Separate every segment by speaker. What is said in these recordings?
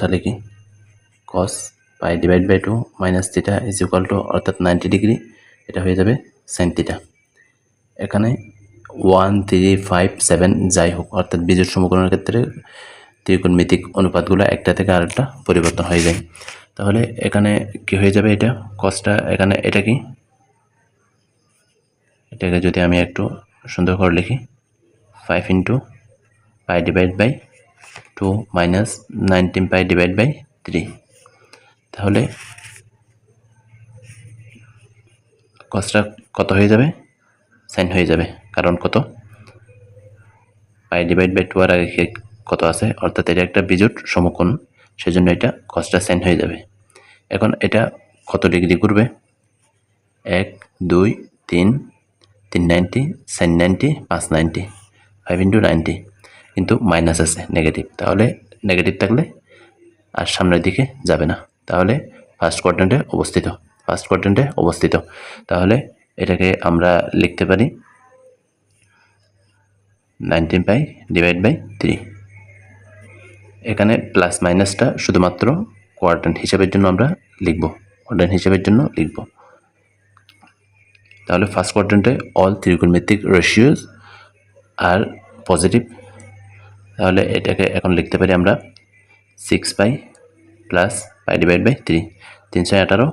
Speaker 1: কসটা cos pi divide by two minus theta is equal to অর্থাৎ ninety degree এটা হয়ে যাবে সাইন থিটা এখানে ওয়ান থ্রি ফাইভ সেভেন যাই হোক, অর্থাৎ বীজের সমীকরণের ক্ষেত্রে ত্রিকোণমিতিক অনুপাতগুলো একটা থেকে আরেকটা পরিবর্তন হয়ে যায়। তাহলে এখানে কি হয়ে যাবে এটা? কসটা এখানে এটা কি? এটাকে যদি আমি একটু সুন্দর করে লিখি five into pi divide by two minus nineteen pi divide by three তাহলে কসটা কত হয়ে যাবে? সাইন হয়ে যাবে। কারণ কত? পাই ডিভাইড বাই টু আর আগে কত আছে? অর্থাৎ এটা একটা বিজুট সমকোণ, সেজন্য এটা কসটা সাইন হয়ে যাবে। এখন এটা কত ডিগ্রি ঘুরবে? এক, দুই, তিন তিন নাইনটি সাইন নাইনটি পাঁচ নাইনটি ফাইভ ইন্টু নাইনটি কিন্তু মাইনাস আছে নেগেটিভ তাহলে নেগেটিভ থাকলে আর সামনের দিকে যাবে না। তাহলে ফার্স্ট কোয়াড্রেন্টে অবস্থিত ফার্স্ট কোয়াড্রেন্টে অবস্থিত। তাহলে এটাকে আমরা লিখতে পারি nineteen pi divide by three এখানে প্লাস মাইনাসটা শুধুমাত্র কোয়াড্রেন্ট হিসাবের জন্য আমরা লিখব কোয়াড্রেন্ট হিসাবের জন্য লিখব। তাহলে ফার্স্ট কোয়াড্রেন্টে অল ত্রিকোণমিতিক রেশিওস আর পজিটিভ তাহলে এটাকে এখন লিখতে পারি আমরা six pi plus pi divide by three তিনশো আঠারো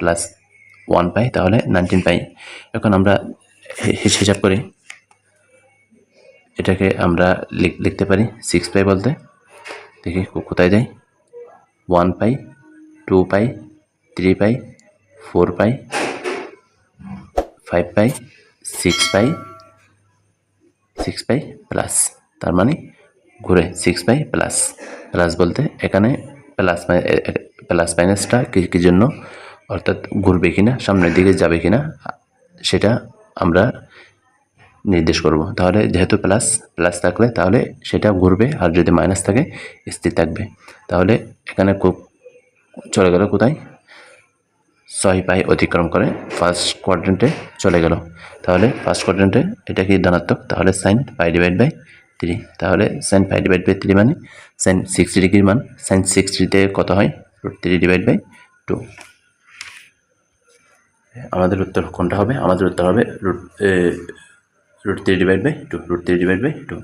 Speaker 1: প্লাস ওয়ান পাই তাহলে নাইনটিন পাই এখন আমরা হিসাব করি। এটাকে আমরা লিখ- লিখতে পারি সিক্স পাই বলতে। দেখি কোথায় যাই? One pi two pi three pi four pi five pi six pi six pi plus তার মানে ঘুরে সিক্স পাই প্লাস প্লাস বলতে এখানে প্লাস প্লাস মাইনাসটা কি কি জন্য? অর্থাৎ ঘুরবে কিনা, সামনের দিকে যাবে কিনা, সেটা আমরা নির্দেশ করব। তাহলে যেহেতু প্লাস প্লাস থাকলে তাহলে সেটা ঘুরবে, আর যদি মাইনাস থাকে, স্থির থাকবে। তাহলে এখানে খুব চলে গেল কোথায়? ছয় পাই অতিক্রম করে ফার্স্ট কোয়াড্রেন্টে চলে গেল। তাহলে ফার্স্ট কোয়াড্রেন্টে এটা কি ধনাত্মক? তাহলে sine pi divide by three তাহলে sine five divide by three মানে সাইন সিক্সটি ডিগ্রির মান সাইন সিক্সটিতে কত হয়? Root three divide by two আমাদের উত্তর কোনটা হবে? আমাদের উত্তর হবে root root three divide by two root three divide by two